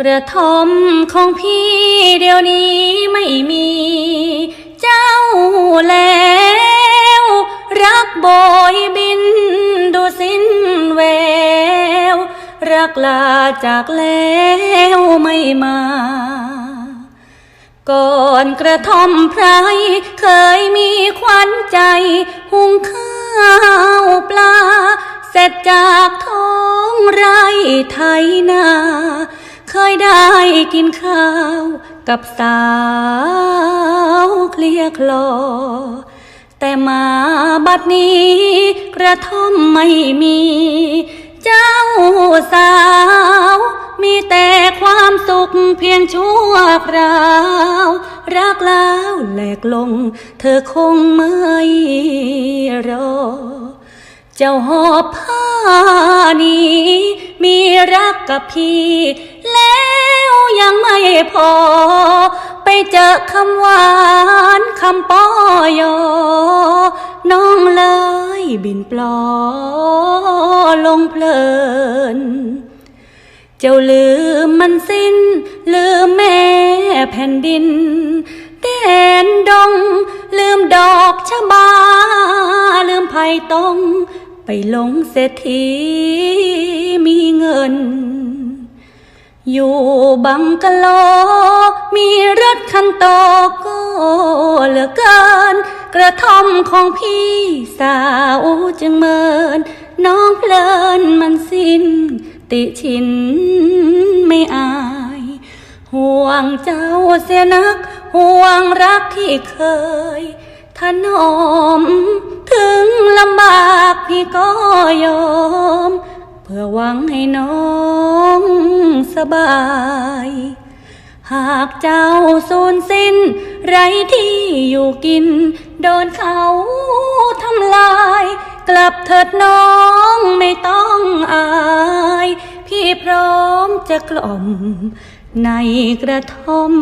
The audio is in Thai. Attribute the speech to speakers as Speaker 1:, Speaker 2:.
Speaker 1: กระทอมของพี่เดี๋ยวนี้ไม่มี เจ้าแล้ว รักโบยบินดูสิ้นแวว รักลาจากแล้วไม่มา ก่อนกระท่อมไพรเคยมีขวัญใจ หุงข้าวปลา เสร็จจากท้องไร่ไถนา เคยได้กินข้าว กับสาวเคลียคลอ แต่มาบัดนี้ กระท่อมไม่มี เจ้าสาว มีแต่ความสุขเพียงชั่วคราว รักแล้วแหลกลง เธอคงไม่รอ เจ้าหอบผ้านี้ มีรักกับพี่ ยังไม่พอ ไปเจอคำหวานคำป้อยอ น้องเลยบินปลอลงเพลิน เจ้าลืมมันสิ้น ลืมแม่แผ่นดินแดนดง ลืมดอกชะบา ลืมไผ่ตองไปหลงเศรษฐีมีเงิน อยู่บังกะโล มีรถคันโตก็เหลือเกิน กระท่อมของพี่สาวจึงเมิน น้องเพลินมันสิ้น ติชินไม่อาย ห่วงเจ้าเสียนัก ห่วงรักที่เคย ถนอมถึงลำบากพี่ก็ยอม เพื่อหวังให้น้องสบาย หากเจ้าสูญสิ้น ไรที่อยู่กิน โดนเขาทำลาย กลับเถิดน้องไม่ต้องอาย พี่พร้อมจะกล่อมในกระท่อม